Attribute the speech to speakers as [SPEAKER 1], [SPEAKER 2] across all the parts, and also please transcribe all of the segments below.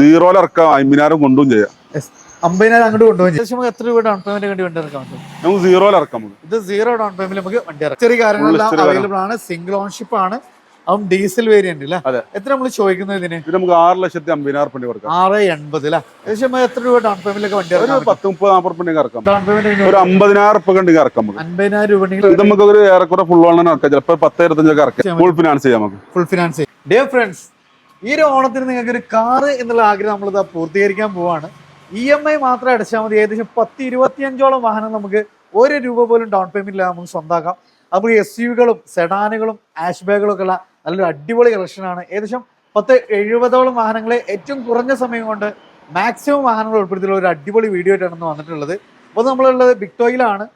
[SPEAKER 1] സീറോയിൽ ഇറക്കാം അമ്പതിനായിരം കൊണ്ടും ചെയ്യാം.
[SPEAKER 2] അമ്പതിനായിരം അങ്ങോട്ട് കൊണ്ടുപോയി ഏകദേശം നമുക്ക് എത്ര രൂപ ഡൗൺ പേയ്മെന്റ് വേണ്ടി വണ്ടി ഇറക്കാൻ പറ്റും
[SPEAKER 1] നമുക്ക് സീറോയിൽ ഇറക്കാം നമുക്ക്.
[SPEAKER 2] ഇത് സീറോ ഡൗൺ പേയ്മെന്റ് നമുക്ക് വണ്ടി ഇറക്കാം. ചെറിയ കാര്യങ്ങളെല്ലാം. അവൈലബിൾ ആണ്. സിംഗിൾ ഓൺഷിപ്പ് ആണ്. അതും ഡീസൽ വേരിയന്റ് അല്ലേ
[SPEAKER 1] അതെ.
[SPEAKER 2] എത്ര നമ്മൾ ചോദിക്കുന്നത് ഇതിന്?
[SPEAKER 1] ഇത് നമുക്ക് ആറ് ലക്ഷത്തി അമ്പതിനായിരം റുപ്യ കൊടുക്കാം.
[SPEAKER 2] ആറ് എൺപത് അല്ലേ? ഏകദേശം എത്ര രൂപ ഡൗൺ പേയ്മെന്റ് ഒക്കെ വണ്ടി
[SPEAKER 1] ഒരു
[SPEAKER 2] ഇറക്കാം
[SPEAKER 1] പത്ത് മുപ്പത് നാൽപ്പത് റുപ്യ ഇറക്കാം.
[SPEAKER 2] ഡൗൺ പേയ്മെന്റ്
[SPEAKER 1] ഒരു അമ്പതിനായിരം റുപ്യ കണ്ടെങ്കിൽ ഇറക്കാം നമുക്ക്.
[SPEAKER 2] അൻപതിനായിരം രൂപ
[SPEAKER 1] ഇത് നമുക്ക് ഒരു ഏറെക്കുറെ ഫുൾ ഓൺലൈൻ ഇറക്കാം. ചിലപ്പോൾ പത്ത് ഇരുപത്തഞ്ചൊക്കെ ഇറക്കാം. ഫുൾ ഫിനാൻസ് ചെയ്യാം നമുക്ക്.
[SPEAKER 2] ഫുൾ ഫിനാൻസ് ഡിയർ ഫ്രണ്ട്സ് ഈ ഒരു ഓണത്തിന് നിങ്ങൾക്ക് ഒരു കാറ് എന്നുള്ള ആഗ്രഹം നമ്മൾ നമ്മളിത് പൂർത്തീകരിക്കാൻ പോവാണ്. ഇ എം ഐ മാത്രം അടച്ചാൽ മതി. ഏകദേശം പത്ത് ഇരുപത്തിയഞ്ചോളം വാഹനം നമുക്ക് ഒരു രൂപ പോലും ഡൗൺ പേയ്മെന്റ് ഇല്ലാതെ നമുക്ക് സ്വന്തമാക്കാം നമുക്ക് എസ് യുകളും സെഡാനുകളും ആഷ് ബാഗുകളും ഒക്കെ ഉള്ള നല്ലൊരു അടിപൊളി കളക്ഷനാണ് ഏകദേശം പത്ത് എഴുപതോളം വാഹനങ്ങളെ ഏറ്റവും കുറഞ്ഞ സമയം കൊണ്ട് മാക്സിമം വാഹനങ്ങൾ ഉൾപ്പെടുത്തിയുള്ള ഒരു അടിപൊളി വീഡിയോ ആയിട്ടാണ് വന്നിട്ടുള്ളത്. അപ്പോൾ നമ്മളുള്ളത് ബിക്ടോയിലാണ്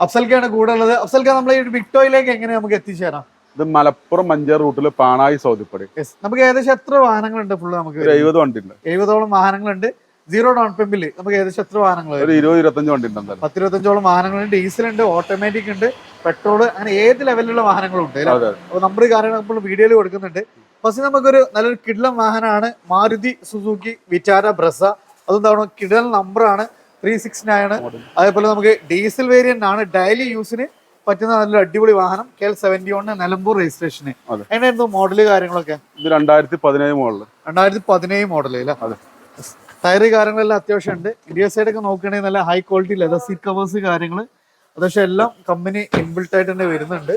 [SPEAKER 2] അഫ്സൽക്കാണ് കൂടെ ഉള്ളത്. അഫ്സൽക്ക നമ്മൾ ഈ ബിക്ടോയിലേക്ക് എങ്ങനെ നമുക്ക് എത്തിച്ചേരാം?
[SPEAKER 1] ഇത് മലപ്പുറം മഞ്ചേർ റൂട്ടിൽ പാണായി സൗദിപ്പടി.
[SPEAKER 2] നമുക്ക് ഏകദേശം എത്ര വാഹനങ്ങളുണ്ട് ഫുള്ള് നമുക്ക്
[SPEAKER 1] എഴുപത് വണ്ടി ഉണ്ട്
[SPEAKER 2] എഴുപതോളം വാഹനങ്ങളുണ്ട്. സീറോ ഡൗൺ പെമ്പിൽ നമുക്ക് ഏകദേശം എത്ര വാഹനങ്ങൾ
[SPEAKER 1] ഒരു ഇരുപത് ഇരുപത്തഞ്ച് വണ്ടി ഉണ്ട് പത്ത്
[SPEAKER 2] ഇരുപത്തഞ്ചോളം വാഹനങ്ങളുണ്ട്. ഡീസൽ ഉണ്ട് ഓട്ടോമാറ്റിക് ഉണ്ട് പെട്രോൾ അങ്ങനെ ഏത് ലെവലിലുള്ള വാഹനങ്ങളും ഉണ്ട് അപ്പൊ
[SPEAKER 1] നമ്മൾ
[SPEAKER 2] അപ്പോൾ നമ്പർ കാര്യങ്ങൾ നമ്മൾ വീഡിയോയിൽ കൊടുക്കുന്നുണ്ട്. ഫസ്റ്റ് നമുക്കൊരു നല്ലൊരു കിഡ്ലം വാഹനമാണ് മാരുതി സുസുക്കി വിറ്റാര ബ്രസ അതും തവണ കിഡൽ നമ്പറാണ് ത്രീ സിക്സ് നയൻ അതേപോലെ നമുക്ക് ഡീസൽ വേരിയന്റ് ആണ്. ഡെയിലി യൂസിന് പറ്റുന്ന നല്ലൊരു അടിപൊളി വാഹനം K L seventy one Nilambur registration. എങ്ങനെയായിരുന്നു മോഡൽ കാര്യങ്ങളൊക്കെ?
[SPEAKER 1] ഇത് രണ്ടായിരത്തി പതിനേഴ് മോഡൽ
[SPEAKER 2] രണ്ടായിരത്തി പതിനേഴ് മോഡൽ അല്ലേ ടയർ കാര്യങ്ങളെല്ലാം അത്യാവശ്യം ഉണ്ട്. ഇന്ത്യ സൈഡ് ഒക്കെ നോക്കുകയാണെങ്കിൽ നല്ല high quality leather seat covers കാര്യങ്ങൾ അത്യാവശ്യം എല്ലാം കമ്പനി ഇൻബിൽട്ട് ആയിട്ട് തന്നെ വരുന്നുണ്ട്.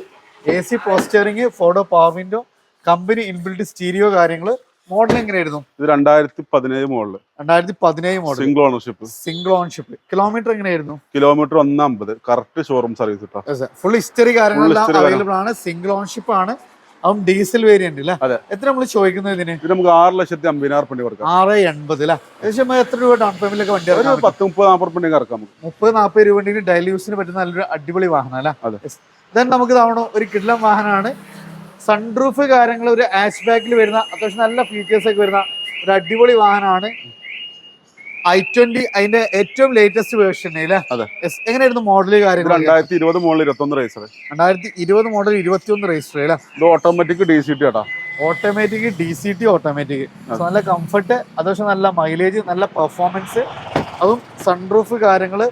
[SPEAKER 2] A C പോസ്റ്ററിങ് photo power window company inbuilt stereo കാര്യങ്ങൾ മോഡൽ എങ്ങനെയായിരുന്നു?
[SPEAKER 1] ഇത് രണ്ടായിരത്തി പതിനേഴ് മോഡൽ
[SPEAKER 2] രണ്ടായിരത്തി പതിനേഴ് model
[SPEAKER 1] single ownership
[SPEAKER 2] single ownership kilometre എങ്ങനെയായിരുന്നു
[SPEAKER 1] കിലോമീറ്റർ ഒന്ന് അമ്പത് correct showroom service
[SPEAKER 2] full history കാര്യങ്ങളെല്ലാം അവൈലബിൾ ആണ്. സിംഗിൾ ഓണർഷിപ്പ് ആണ്. അതും ഡീസൽ വേരിയന്റ് അല്ലേ? എത്ര നമ്മൾ ചോദിക്കുന്നത് ഇതിന്?
[SPEAKER 1] ഇത് നമുക്ക് ആറ് ലക്ഷത്തി അമ്പതിനായിരം പണി കൊടുക്കാം.
[SPEAKER 2] ആറ് എൺപത് അല്ലേ? ഏകദേശം എത്ര രൂപ ഡൗൺ പേയ്മെന്റിലൊക്കെ വണ്ടി?
[SPEAKER 1] പത്ത് മുപ്പത് നാൽപ്പത് പണി ഇറക്കാം നമുക്ക്.
[SPEAKER 2] മുപ്പത് നാൽപ്പത് രൂപ ഡെയിലി യൂസിന് പറ്റുന്ന നല്ലൊരു അടിപൊളി വാഹനം അല്ലേ. ദെൻ നമുക്ക് തവണ ഒരു കിടിലം വാഹനമാണ്. സൺറൂഫ് കാര്യങ്ങൾ ഒരു ആഷ് ബാക്കിൽ വരുന്ന അത്യാവശ്യം നല്ല ഫീച്ചേഴ്സ് ഒക്കെ വരുന്ന ഒരു അടിപൊളി വാഹനമാണ്. ഐ ട്വന്റി അതിന്റെ ഏറ്റവും ലേറ്റസ്റ്റ് വേർഷൻ. എങ്ങനെയായിരുന്നു മോഡൽ കാര്യങ്ങൾ
[SPEAKER 1] രണ്ടായിരത്തി ഇരുപത് മോഡൽ ഇരുപത്തൊന്ന് റേസർ
[SPEAKER 2] രണ്ടായിരത്തി ഇരുപത് മോഡൽ ഇരുപത്തിയൊന്ന് രജിസ്റ്റർ
[SPEAKER 1] ഇത് ഓട്ടോമാറ്റിക് ഡി സി ടി ആട്ടാ.
[SPEAKER 2] Automatic D C T automatic നല്ല കംഫർട്ട് അത്യാവശ്യം നല്ല മൈലേജ് നല്ല പെർഫോമൻസ് അതും സൺറൂഫ് കാര്യങ്ങൾ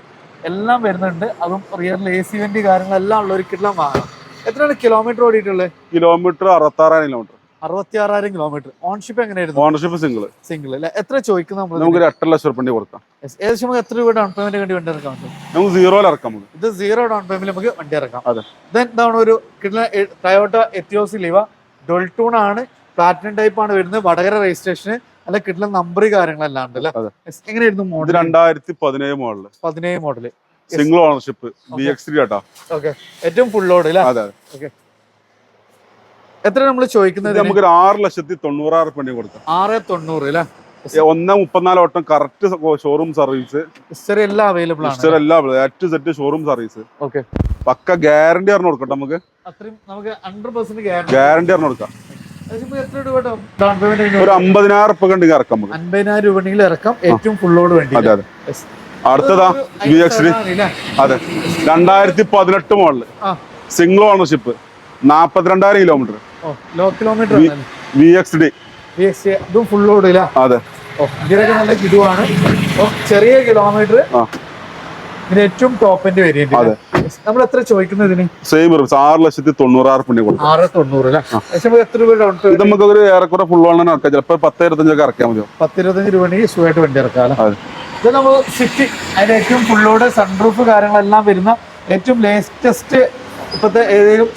[SPEAKER 2] എല്ലാം വരുന്നുണ്ട്. അതും റിയൽ എ സി വെന്റ് കാര്യങ്ങളെല്ലാം ഉള്ള ഒരു കിട്ടുന്ന വാഹനം. എത്രയാണ് കിലോമീറ്റർ ഓടിയിട്ടുള്ളത്
[SPEAKER 1] കിലോമീറ്റർ അറുപത്താറായിരം കിലോമീറ്റർ
[SPEAKER 2] അറുപത്തി ആറായിരം കിലോമീറ്റർ ഓൺഷിപ്പ് എങ്ങനെയായിരുന്നു?
[SPEAKER 1] ഓണർഷിപ്പ് സിംഗിൾ
[SPEAKER 2] സിംഗിൾ അല്ലെ? എത്ര ചോദിക്കുന്നത് നമ്മൾ
[SPEAKER 1] നമുക്ക് എട്ട് ലക്ഷം റുപ്യ കൊടുക്കാം.
[SPEAKER 2] ഏകദേശം നമുക്ക് എത്ര രൂപ ഡൗൺ പേയ്മെന്റ് വേണ്ടി വണ്ടി ഇറക്കാൻ പറ്റും?
[SPEAKER 1] നമുക്ക് സീറോയിൽ ഇറക്കാം
[SPEAKER 2] ഇത് സീറോ ഡൗൺ പേയ്മെന്റ് നമുക്ക് വണ്ടി ഇറക്കാം.
[SPEAKER 1] അതെ.
[SPEAKER 2] ദെൻ ഇതാണ് ഒരു ടയോട്ട എത്തിയോസ് ലിവ ഡൊൾട്ടൂൺ ആണ്. പ്ലാറ്റിനം ടൈപ്പ് ആണ് വരുന്നത്. വടകര രജിസ്ട്രേഷന് അല്ല കിട്ടുന്ന നമ്പർ കാര്യങ്ങളെല്ലാം ഉണ്ട് അല്ലേ. എങ്ങനെയായിരുന്നു മോഡൽ
[SPEAKER 1] രണ്ടായിരത്തി പതിനേഴ് മോഡൽ
[SPEAKER 2] പതിനേഴ് model
[SPEAKER 1] single ownership B X three ആട്ടാ.
[SPEAKER 2] ഓക്കെ ഏറ്റവും ഫുൾ ലോഡ് അല്ലേ
[SPEAKER 1] അതെ
[SPEAKER 2] എത്ര നമ്മൾ ചോദിക്കുന്നത്
[SPEAKER 1] നമുക്ക് ഒരു ആറ് ലക്ഷത്തി തൊണ്ണൂറായിരം പണി കൊടുക്കാം.
[SPEAKER 2] ആറ് തൊണ്ണൂറ് അല്ലേ
[SPEAKER 1] ഒന്ന് മുപ്പത്തിനാല് ഓട്ടം കറക്റ്റ് ഷോറൂം സർവീസ്
[SPEAKER 2] ഹിസ്റ്ററി എല്ലാം അവൈലബിൾ ആണ്
[SPEAKER 1] എല്ലാം എറ്റ് set showroom service
[SPEAKER 2] okay
[SPEAKER 1] pukka guarantee പറഞ്ഞു കൊടുക്കട്ടെ നമുക്ക്.
[SPEAKER 2] അത്രയും നമുക്ക് ഹൺഡ്രഡ് പെർസെന്റ് ഗ്യാരണ്ടി
[SPEAKER 1] പറഞ്ഞു കൊടുക്കാം. ഒരു അമ്പതിനായിരം രൂപ ഉണ്ടെങ്കിൽ ഇറക്കാം
[SPEAKER 2] അമ്പതിനായിരം രൂപ ഉണ്ടെങ്കിൽ ഇറക്കാം. ഏറ്റവും ഫുള്ളോട് വേണ്ടി
[SPEAKER 1] അതെ അതെ. അടുത്തതാ യു എക്സ് അതെ. രണ്ടായിരത്തി പതിനെട്ട്
[SPEAKER 2] model
[SPEAKER 1] single ownership. നാപ്പത്തിരണ്ടായിരം kilometre
[SPEAKER 2] kilometre
[SPEAKER 1] V X D
[SPEAKER 2] ഇതും ഫുൾ ഓടില്ല
[SPEAKER 1] അതെ
[SPEAKER 2] ചെറിയ കിലോമീറ്റർ. ഇതിന് ഏറ്റവും ടോപ്പിന്റെ വേരിയന്റ് നമ്മൾ എത്ര ചോദിക്കുന്നത് ഇതിന്?
[SPEAKER 1] സെയിം ആറ് ലക്ഷത്തി തൊണ്ണൂറായിരം കൊടുക്കാം.
[SPEAKER 2] ആറ് തൊണ്ണൂറ് എത്ര രൂപ ഡൗൺ
[SPEAKER 1] ഇത്
[SPEAKER 2] പേയ്മെന്റ്
[SPEAKER 1] നമുക്ക് ഒരു ഏറെക്കുറെ ഫുൾ ഓൺലൈൻ ഇറക്കാം. ചിലപ്പോൾ പത്ത് ഇരുപത്തഞ്ചൊക്കെ ഇറക്കാൻ മതിയോ?
[SPEAKER 2] പത്തിരുപത്തഞ്ച് രൂപ ഉണ്ടെങ്കിൽ സുഖമായിട്ട് വണ്ടി ഇറക്കാം ഇത് നമ്മൾ സിറ്റി അതിന്റെ ഏറ്റവും ഫുള്ളോട് സൺറൂഫ് കാര്യങ്ങളെല്ലാം വരുന്ന ഏറ്റവും ലേറ്റസ്റ്റ് ഇപ്പോഴത്തെ ഏതെങ്കിലും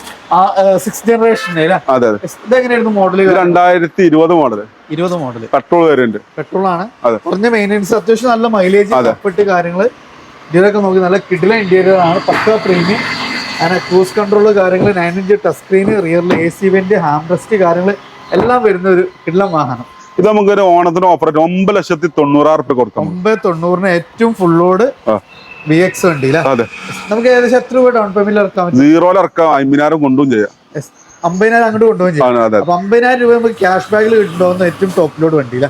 [SPEAKER 2] സിക്സ് ജനറേഷൻ
[SPEAKER 1] അതെ
[SPEAKER 2] ഇതെങ്ങനെയായിരുന്നു മോഡൽ
[SPEAKER 1] രണ്ടായിരത്തി ഇരുപത് മോഡൽ
[SPEAKER 2] ഇരുപത് മോഡൽ
[SPEAKER 1] പെട്രോൾ
[SPEAKER 2] ആണ്. കുറഞ്ഞ മെയിന്റെനൻസ് അത്യാവശ്യം നല്ല മൈലേജ് കാര്യങ്ങൾ ഇതിലൊക്കെ നോക്കി നല്ല കിഡില ഇന്റീരിയർ ആണ് പക്ക പ്രീമിയം അങ്ങനെ ക്രൂസ് കൺട്രോൾ കാര്യങ്ങൾ നയൻ ഇഞ്ച് ടച്ച് സ്ക്രീൻ റിയറിൽ എ സി വെന്റ് ഹാംറസ്റ്റ് കാര്യങ്ങൾ എല്ലാം വരുന്ന ഒരു കിഡില വാഹനം.
[SPEAKER 1] ഇത് നമുക്ക് ഒരു ഓണത്തിന് ഓഫർ ഒമ്പത് ലക്ഷത്തി തൊണ്ണൂറായിരം റുപ്യ കൊടുക്കാം.
[SPEAKER 2] ഒമ്പത് തൊണ്ണൂറിന് ഏറ്റവും ഫുള്ളോട് ബി എക്സ് വണ്ടി നമുക്ക് ഏകദേശം എത്ര രൂപ ഡൗൺ പേയ്മെന്റ് ഇറക്കാം
[SPEAKER 1] സീറോയിൽ ഇറക്കാം. അമ്പതിനായിരം കൊണ്ടും ചെയ്യാം.
[SPEAKER 2] അമ്പതിനായിരം അങ്ങോട്ട് കൊണ്ടുപോകും ചെയ്യാം. അമ്പതിനായിരം രൂപ നമുക്ക് ക്യാഷ് ബാഗിൽ കിട്ടുന്ന ഏറ്റവും ടോപ്പിലോട് വണ്ടിയില്ല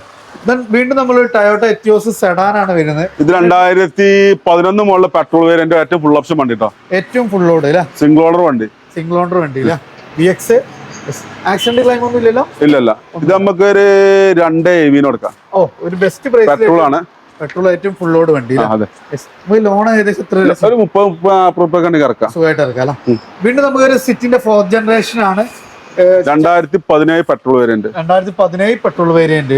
[SPEAKER 2] വീണ്ടും നമ്മൾ ടയോട്ട എറ്റിയോസ് സെഡാൻ ആണ് വരുന്നത്.
[SPEAKER 1] ഇത് രണ്ടായിരത്തി പതിനൊന്ന് മുകളിൽ പെട്രോൾ വേരിയന്റ് ഏറ്റവും ഫുൾ ഓപ്ഷൻ വണ്ടി
[SPEAKER 2] ഏറ്റവും ഫുൾ ലോഡ് അല്ലേ
[SPEAKER 1] സിംഗിൾ ഓർഡർ വണ്ടി.
[SPEAKER 2] സിംഗിൾ ഓർഡർ വണ്ടി വി എക്സ് ആക്സിഡന്റ് ക്ലൈം ഒന്നും ഇല്ലല്ലോ?
[SPEAKER 1] ഇല്ല ഇല്ല ഇത് നമുക്ക് ഒരു രണ്ട് എവിന് കൊടുക്കാം.
[SPEAKER 2] ഓ ഒരു ബെസ്റ്റ് പ്രൈസ്
[SPEAKER 1] പെട്രോൾ ആണ്.
[SPEAKER 2] പെട്രോൾ ഏറ്റവും ഫുൾ ലോഡ് വണ്ടി നമുക്ക് ലോൺ ഏകദേശം എത്ര
[SPEAKER 1] ഒരു മുപ്പത് ഇറക്കാം
[SPEAKER 2] സുഖമായിട്ട് ഇറക്കാം വീണ്ടും വീണ്ടും നമുക്കൊരു സിറ്റിന്റെ ഫോർത്ത് ജനറേഷൻ ആണ്.
[SPEAKER 1] രണ്ടായിരത്തി പതിനേഴ് പെട്രോൾ വേരിയന്റ്
[SPEAKER 2] രണ്ടായിരത്തി പതിനേഴ് പെട്രോൾ വേരിയന്റ്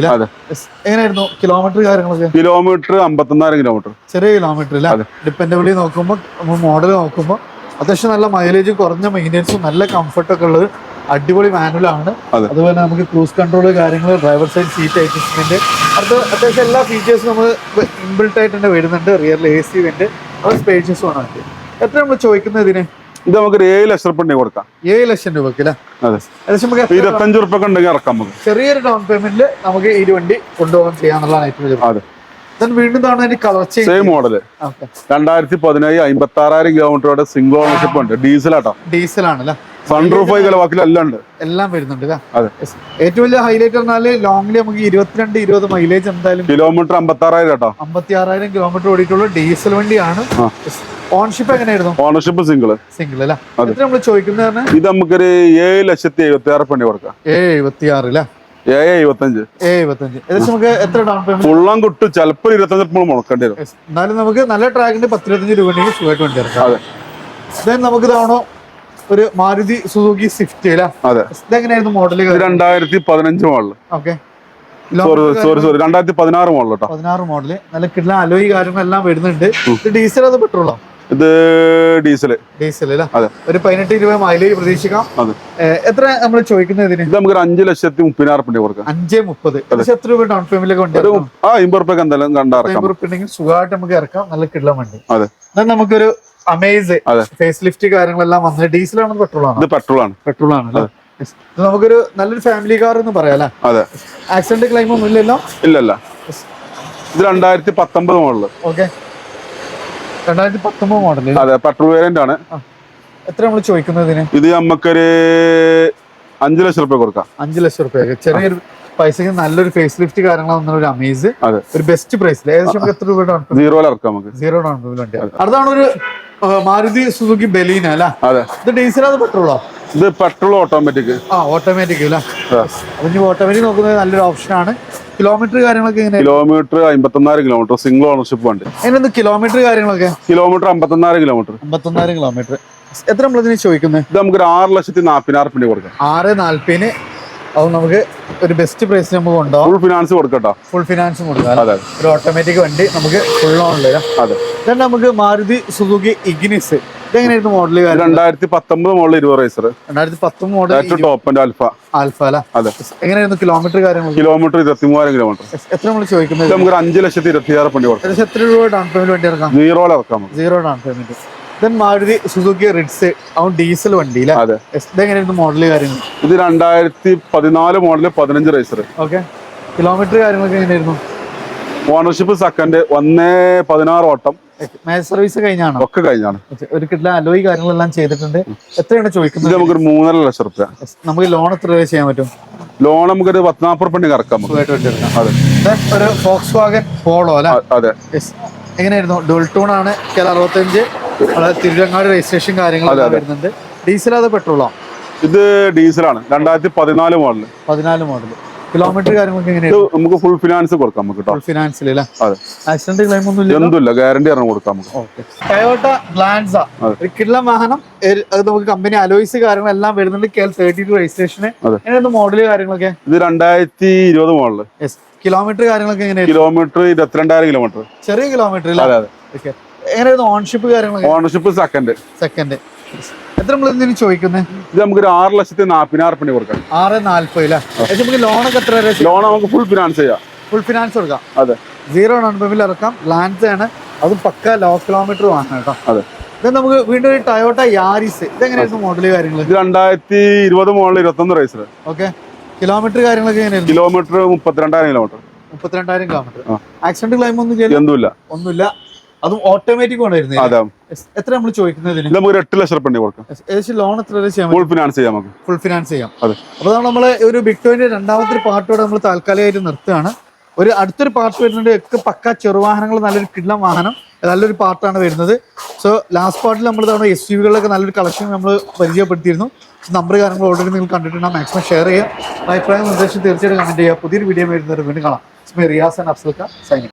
[SPEAKER 2] എങ്ങനെയായിരുന്നു കിലോമീറ്റർ കാര്യങ്ങളൊക്കെ?
[SPEAKER 1] കിലോമീറ്റർ അമ്പത്തൊന്നായിരം കിലോമീറ്റർ
[SPEAKER 2] ചെറിയ കിലോമീറ്റർ അല്ലേ. ഡിപ്പെൻഡബിളി നോക്കുമ്പോൾ മോഡൽ നോക്കുമ്പോൾ അത്യാവശ്യം നല്ല മൈലേജ് കുറഞ്ഞ മെയിന്റെനൻസും നല്ല കംഫർട്ടൊക്കെ ഉള്ളത് അടിപൊളി
[SPEAKER 1] മാനുവലാണ്.
[SPEAKER 2] അതുപോലെ നമുക്ക് ക്രൂസ് കൺട്രോൾ കാര്യങ്ങൾ ഡ്രൈവർ സൈഡ് സീറ്റ് അഡ്ജസ്റ്റ്മെന്റ് അടുത്ത അത്യാവശ്യം എല്ലാ ഫീച്ചേഴ്സും നമ്മൾ ഇൻബിൽട്ട് ആയിട്ട് തന്നെ വരുന്നുണ്ട്. റിയറിൽ എ സി ഉണ്ട് അത് സ്പേഷ്യസും ആണ്. എത്ര നമ്മൾ ചോദിക്കുന്നത് ഇതിന്?
[SPEAKER 1] ഇത് നമുക്ക് ഏഴ് ലക്ഷം രൂപ ഉണ്ടെങ്കിൽ കൊടുക്കാം.
[SPEAKER 2] ഏഴ് ലക്ഷം രൂപ എത്ര
[SPEAKER 1] ഇരുപത്തഞ്ച് റുപ്യ ഉണ്ടെങ്കിൽ ഇറക്കാം നമുക്ക്.
[SPEAKER 2] ചെറിയൊരു ഡൗൺ പേയ്മെന്റിൽ നമുക്ക് ഈ വണ്ടി കൊണ്ടുപോകാൻ ചെയ്യാന്നുള്ളതാണ് ഏറ്റവും വലിയ
[SPEAKER 1] അതെ. സെയിം
[SPEAKER 2] മോഡൽ
[SPEAKER 1] രണ്ടായിരത്തി പതിനേഴ് അമ്പത്തി ആറായിരം കിലോമീറ്ററോടെ സിംഗിൾ ഓണർഷിപ്പ് ഉണ്ട്. ഡീസലാട്ടോ
[SPEAKER 2] ഡീസൽ ആണല്ലേ
[SPEAKER 1] സൺറൂഫ് എല്ലാം ഉണ്ട്.
[SPEAKER 2] എല്ലാം വരുന്നുണ്ട്. ഏറ്റവും വലിയ ഹൈലൈറ്റ് പറഞ്ഞാൽ ലോങ്ങിൽ നമുക്ക് ഇരുപത്തിരണ്ട് ഇരുപത് മൈലേജ് എന്തായാലും
[SPEAKER 1] കിലോമീറ്റർ അമ്പത്തി ആറായിരം കേട്ടോ
[SPEAKER 2] അമ്പത്തി ആറായിരം കിലോമീറ്റർ ഓടിയിട്ടുള്ള ഡീസൽ വണ്ടിയാണ്. ഓൺഷിപ്പ് എങ്ങനെയായിരുന്നു?
[SPEAKER 1] ഓണർഷിപ്പ് സിംഗിൾ
[SPEAKER 2] സിംഗിൾ അല്ലേ?
[SPEAKER 1] അതെ.
[SPEAKER 2] നമ്മൾ ചോദിക്കുന്നത്
[SPEAKER 1] ഇത് നമുക്കൊരു ഏഴ് ലക്ഷത്തി എഴുപത്തി ആറ് പണി കൊടുക്കാം.
[SPEAKER 2] എഴുപത്തി ആറ് അല്ലേ?
[SPEAKER 1] ഏഴ് എഴുപത്തഞ്ച്
[SPEAKER 2] എഴുപത്തഞ്ച് ഏകദേശം നമുക്ക് എത്ര ഡൗൺ പേയ്മെന്റ്
[SPEAKER 1] ഫുള്ളം കിട്ടും ചിലപ്പോൾ ഇരുപത്തഞ്ച് വരും.
[SPEAKER 2] എന്നാലും നമുക്ക് നല്ല പത്തിരുപത്തഞ്ച് രൂപ ഉണ്ടെങ്കിൽ സുഖമായിട്ട് വണ്ടി ഇറക്കാം.
[SPEAKER 1] അതെ.
[SPEAKER 2] നമുക്ക് ഇതാണോ ഒരു മാരുതി സുസുക്കി സ്വിഫ്റ്റ് അല്ലേ?
[SPEAKER 1] അതെ.
[SPEAKER 2] ഇതെങ്ങനെയായിരുന്നു മോഡൽ
[SPEAKER 1] ഇത് രണ്ടായിരത്തി പതിനഞ്ച് model
[SPEAKER 2] okay
[SPEAKER 1] sorry sorry sorry രണ്ടായിരത്തി പതിനാറ് മോഡൽ കേട്ടോ
[SPEAKER 2] പതിനാറ് മോഡൽ നല്ല കിട്ടുന്ന അലോയി കാര്യങ്ങളെല്ലാം വരുന്നുണ്ട്. ഇത് ഡീസൽ അത് പെട്രോളോ
[SPEAKER 1] ഇത്
[SPEAKER 2] ഡീസൽ
[SPEAKER 1] ഡീസൽ
[SPEAKER 2] ഒരു പതിനെട്ട് ഇരുപത് മൈലേജ് പ്രതീക്ഷിക്കാം. എത്ര നമ്മൾ ചോദിക്കുന്നത് ഇതിന്?
[SPEAKER 1] ഇത് നമുക്ക് അഞ്ച് ലക്ഷത്തി മുപ്പതിനായിരം രൂപ കൊടുക്കാം.
[SPEAKER 2] അഞ്ച് മുപ്പത്. എത്ര രൂപ ഡൗൺ പേയ്മെന്റിലൊക്കെ കൊണ്ട്
[SPEAKER 1] ആ അമ്പത് റുപ്യക്ക് എന്തായാലും കണ്ടിറക്കാം
[SPEAKER 2] അമ്പത് രൂപ ഉണ്ടെങ്കിൽ സുഖമായിട്ട് നമുക്ക് ഇറക്കാം. നല്ല കിട്ടുന്ന വണ്ടി.
[SPEAKER 1] അതെ.
[SPEAKER 2] എന്നാൽ നമുക്കൊരു അമേസ് ഫേസ് ലിഫ്റ്റ് കാര്യങ്ങളെല്ലാം വന്നത് ഡീസൽ പെട്രോൾ ആണോ?
[SPEAKER 1] പെട്രോൾ ആണ്.
[SPEAKER 2] പെട്രോൾ ആണ് അല്ലേ? ആണ് നമുക്കൊരു നല്ലൊരു ഫാമിലി കാർ എന്ന് പറയാം അല്ലേ?
[SPEAKER 1] അതെ.
[SPEAKER 2] ആക്സിഡന്റ് ക്ലൈം ഒന്നും ഇല്ലല്ലോ?
[SPEAKER 1] ഇല്ലല്ല. ഇത് രണ്ടായിരത്തി പത്തൊമ്പത് മോഡൽ
[SPEAKER 2] ഓക്കെ രണ്ടായിരത്തി പത്തൊമ്പത് മോഡൽ
[SPEAKER 1] അതെ പെട്രോൾ വേരിയന്റ് ആണ്.
[SPEAKER 2] എത്ര നമ്മൾ ചോദിക്കുന്നതിന്
[SPEAKER 1] ഇത് നമുക്കൊരു അഞ്ചു ലക്ഷം റുപ്യ കൊടുക്കാം.
[SPEAKER 2] അഞ്ചു ലക്ഷം റുപ്യ. ചെറിയൊരു പൈസക്ക് നല്ലൊരു ഫേസ് ലിഫ്റ്റ് കാര്യങ്ങൾ ഒരു അമേസ് ഒരു ബെസ്റ്റ് പ്രൈസിൽ ഏകദേശം എത്ര രൂപ ഡൗൺ
[SPEAKER 1] സീറോ ഇറക്കാം നമുക്ക്.
[SPEAKER 2] സീറോ ഡൗൺ പേയ്മെന്റ് അടുത്താണ് ഒരു മാരുതി സുസുക്കി ബലീന അല്ല? ഇത് ഡീസൽ അത് പെട്രോളോ
[SPEAKER 1] ഇത് പെട്രോൾ ഓട്ടോമാറ്റിക്
[SPEAKER 2] ആ ഓട്ടോമാറ്റിക് അല്ലേ ഓട്ടോമാറ്റിക് നോക്കുന്നത് നല്ലൊരു ഓപ്ഷൻ ആണ്. കിലോമീറ്റർ കാര്യങ്ങളൊക്കെ എങ്ങനെ
[SPEAKER 1] കിലോമീറ്റർ അമ്പത്തൊന്നായിരം കിലോമീറ്റർ സിംഗിൾ ഓണർഷിപ്പ് ഉണ്ട്
[SPEAKER 2] എന്നെന്ത് കിലോമീറ്റർ കാര്യങ്ങളൊക്കെ?
[SPEAKER 1] കിലോമീറ്റർ അമ്പത്തൊന്നായിരം കിലോമീറ്റർ
[SPEAKER 2] അമ്പത്തൊന്നായിരം കിലോമീറ്റർ എത്ര നമ്മളിതിന് ചോദിക്കുന്നത്?
[SPEAKER 1] ഇത് നമുക്കൊരു ആറ് ലക്ഷത്തി നാൽപ്പതിനായിരം പിന്നെ കൊടുക്കാം.
[SPEAKER 2] ആറ് നാൽപ്പതിന് അത് നമുക്ക് ഒരു ബെസ്റ്റ് പ്രൈസ് നമുക്ക് കൊണ്ടുപോകാം.
[SPEAKER 1] ഫുൾ ഫിനാൻസ് കൊടുക്കട്ടോ.
[SPEAKER 2] ഫുൾ ഫിനാൻസും കൊടുക്കാം ഒരു ഓട്ടോമാറ്റിക് വണ്ടി നമുക്ക് ഫുൾ ഓൺ
[SPEAKER 1] തരാം
[SPEAKER 2] അതെ. നമുക്ക് മാരുതി സുസുക്കി ഇഗ്നിസ്. ഇതെങ്ങനെയായിരുന്നു മോഡൽ
[SPEAKER 1] രണ്ടായിരത്തി പത്തൊമ്പത് മോഡൽ ഇരുപത് റൈസർ
[SPEAKER 2] രണ്ടായിരത്തി പത്തൊമ്പത് മോഡൽ
[SPEAKER 1] ടോപ്പിന്റെ അൽഫ
[SPEAKER 2] ആൽഫ അല്ല?
[SPEAKER 1] അതെ.
[SPEAKER 2] എങ്ങനെയായിരുന്നു കിലോമീറ്റർ കാര്യങ്ങൾ
[SPEAKER 1] കിലോമീറ്റർ ഇരുപത്തി മൂവായിരം കിലോമീറ്റർ
[SPEAKER 2] എത്ര നമ്മൾ ചോദിക്കുന്നത്?
[SPEAKER 1] നമുക്ക് അഞ്ച് ലക്ഷത്തി ഇരുപത്തി ആറ് കൊടുക്കാം.
[SPEAKER 2] എത്ര രൂപ ഡൗൺ പേയ്മെന്റ് വണ്ടി ഇറക്കാം?
[SPEAKER 1] സീറോ ഇറക്കാം
[SPEAKER 2] zero down payment then Maruti Suzuki Ritz അവൻ ഡീസൽ വണ്ടി
[SPEAKER 1] അതെ.
[SPEAKER 2] ഇതെങ്ങനെയായിരുന്നു മോഡൽ കാര്യങ്ങൾ?
[SPEAKER 1] ഇത് രണ്ടായിരത്തി പതിനാല് മോഡൽ പതിനഞ്ച് റൈസർ
[SPEAKER 2] ഓക്കെ കിലോമീറ്റർ കാര്യങ്ങളൊക്കെ എങ്ങനെയായിരുന്നു?
[SPEAKER 1] ഓണർഷിപ്പ് സെക്കൻഡ് ഒന്നേ പതിനാറ് ഓട്ടം
[SPEAKER 2] മാച്ച് സർവീസ് കഴിഞ്ഞാണോ?
[SPEAKER 1] ഒക്കെ കഴിഞ്ഞാണ്.
[SPEAKER 2] ഒരു കിട്ടില്ല അലോയി കാര്യങ്ങളെല്ലാം ചെയ്തിട്ടുണ്ട്. എത്രയാണ് ചോദിക്കുന്നത്?
[SPEAKER 1] നമുക്കൊരു മൂന്നര ലക്ഷം റുപ്യ.
[SPEAKER 2] നമുക്ക് ലോൺ എത്ര രൂപ ചെയ്യാൻ പറ്റും?
[SPEAKER 1] ലോൺ നമുക്കൊരു
[SPEAKER 2] സുഖമായിട്ട് വണ്ടി എടുക്കാം
[SPEAKER 1] അതെ
[SPEAKER 2] ഒരു ഫോക്സ് വാഗൻ പോളോ അല്ലെ
[SPEAKER 1] അതെ.
[SPEAKER 2] എങ്ങനെയായിരുന്നു? ഡുൾട്ടൂൺ ആണ് കേരള അറുപത്തഞ്ച് വളരെ തിരുവങ്ങാട് രജിസ്ട്രേഷൻ കാര്യങ്ങൾ വരുന്നുണ്ട്. ഡീസൽ അത് പെട്രോളോ
[SPEAKER 1] ഇത് ഡീസലാണ് രണ്ടായിരത്തി പതിനാല് മോഡൽ
[SPEAKER 2] പതിനാല് മോഡൽ കിലോമീറ്റർ കാര്യങ്ങളൊക്കെ
[SPEAKER 1] ഇത് നമുക്ക് ഫുൾ ഫിനാൻസ് കൊടുക്കാം നമുക്ക്
[SPEAKER 2] ഫുൾ ഫിനാൻസിൽ അല്ലേ ആക്സിഡന്റ് ക്ലെയിം ഒന്നും ഇല്ല
[SPEAKER 1] എന്തുമില്ല ഗ്യാരണ്ടി പറഞ്ഞു കൊടുക്കാം നമുക്ക്.
[SPEAKER 2] Okay Toyota Glanza. ഒരു കിള്ള വാഹനം. അത് നമുക്ക് കമ്പനി അലോയ്സ് കാര്യങ്ങളെല്ലാം വരുന്നുണ്ട്. കെ എൽ തേർട്ടി ടു രജിസ്ട്രേഷന്. മോഡൽ കാര്യങ്ങളൊക്കെ?
[SPEAKER 1] ഇത് രണ്ടായിരത്തി ഇരുപത്
[SPEAKER 2] മോഡൽ കിലോമീറ്റർ കാര്യങ്ങളൊക്കെ എങ്ങനെയാണ്
[SPEAKER 1] കിലോമീറ്റർ ഇരുപത്തിരണ്ടായിരം കിലോമീറ്റർ
[SPEAKER 2] ചെറിയ കിലോമീറ്റർ
[SPEAKER 1] അതെ അതെ.
[SPEAKER 2] എങ്ങനെയായിരുന്നു ഓൺഷിപ്പ് കാര്യങ്ങളൊക്കെ?
[SPEAKER 1] ഓണർഷിപ്പ് സെക്കൻഡ്
[SPEAKER 2] സെക്കൻഡ് എത്ര നമ്മൾ ഇതിന് ചോദിക്കുന്നത്
[SPEAKER 1] ഇത് നമുക്കൊരു ആറ് ലക്ഷത്തി നാൽപ്പതിനായിരം പണി കൊടുക്കാം.
[SPEAKER 2] ആറ് നാല്പത് അല്ലേ നമുക്ക് ലോണൊക്കെ എത്ര വരെ
[SPEAKER 1] ലോൺ നമുക്ക് ഫുൾ ഫിനാൻസ് ചെയ്യാം.
[SPEAKER 2] ഫുൾ ഫിനാൻസ് കൊടുക്കാം.
[SPEAKER 1] അതെ.
[SPEAKER 2] സീറോ ഡൗൺ പേയ്മെന്റിൽ ഇറക്കാം. ലാൻസ് ആണ്. അതും പക്ക ലോ കിലോമീറ്റർ വാങ്ങണം കേട്ടോ.
[SPEAKER 1] അതെ.
[SPEAKER 2] ഇത് നമുക്ക് വീണ്ടും ഒരു ടയോട്ട യാരിസ് ഇതെങ്ങനെയായിരുന്നു മോഡൽ കാര്യങ്ങൾ
[SPEAKER 1] ഇത് രണ്ടായിരത്തി ഇരുപത് മോഡൽ ഇരുപത്തൊന്ന് റേസർ
[SPEAKER 2] ഓക്കെ കിലോമീറ്റർ കാര്യങ്ങളൊക്കെ എങ്ങനെയായിരുന്നു?
[SPEAKER 1] കിലോമീറ്റർ മുപ്പത്തിരണ്ടായിരം കിലോമീറ്റർ
[SPEAKER 2] മുപ്പത്തിരണ്ടായിരം കിലോമീറ്റർ ആക്സിഡന്റ് ക്ലൈം ഒന്നും ചെയ്യില്ല?
[SPEAKER 1] ഒന്നുമില്ല
[SPEAKER 2] ഒന്നുമില്ല. അതും ഓട്ടോമാറ്റിക് കൊണ്ടായിരുന്നു
[SPEAKER 1] അതെ.
[SPEAKER 2] എത്ര നമ്മൾ ചോദിക്കുന്നതിന്?
[SPEAKER 1] നമുക്ക് എട്ട് ലക്ഷം പണി കൊടുക്കാം.
[SPEAKER 2] ഏകദേശം ലോൺ എത്ര ചെയ്യാം
[SPEAKER 1] ഫുൾ ഫിനാൻസ് ചെയ്യാം നമുക്ക്.
[SPEAKER 2] ഫുൾ ഫിനാൻസ് ചെയ്യാം.
[SPEAKER 1] അതെ.
[SPEAKER 2] അപ്പോൾ നമ്മൾ ഒരു ബിറ്റോയിന്റെ രണ്ടാമത്തെ പാർട്ടോടെ നമ്മൾ താൽക്കാലികമായിട്ട് നിർത്തുകയാണ്. ഒരു അടുത്തൊരു പാർട്ട് വരുന്നുണ്ട് ഒക്കെ പക്ക ചെറുവാഹനങ്ങൾ നല്ലൊരു കിള്ളം വാഹനം. നല്ലൊരു പാർട്ടാണ് വരുന്നത്. സോ ലാസ്റ്റ് പാർട്ടിൽ നമ്മൾ തവണ എസ് യു വികളിലൊക്കെ നല്ലൊരു കളക്ഷൻ നമ്മൾ പരിചയപ്പെടുത്തിയിരുന്നു. നമ്പർ കാര്യങ്ങൾ ഓൾറെഡി നിങ്ങൾ കണ്ടിട്ടുണ്ട്. മാക്സിമം ഷെയർ ചെയ്യുക. അഭിപ്രായം നിർദ്ദേശം തീർച്ചയായിട്ടും കമന്റ് ചെയ്യുക. പുതിയൊരു വീഡിയോ വരുന്നവർ വീണ്ടും കാണാം. Riyas and അഫ്സൽക്ക signing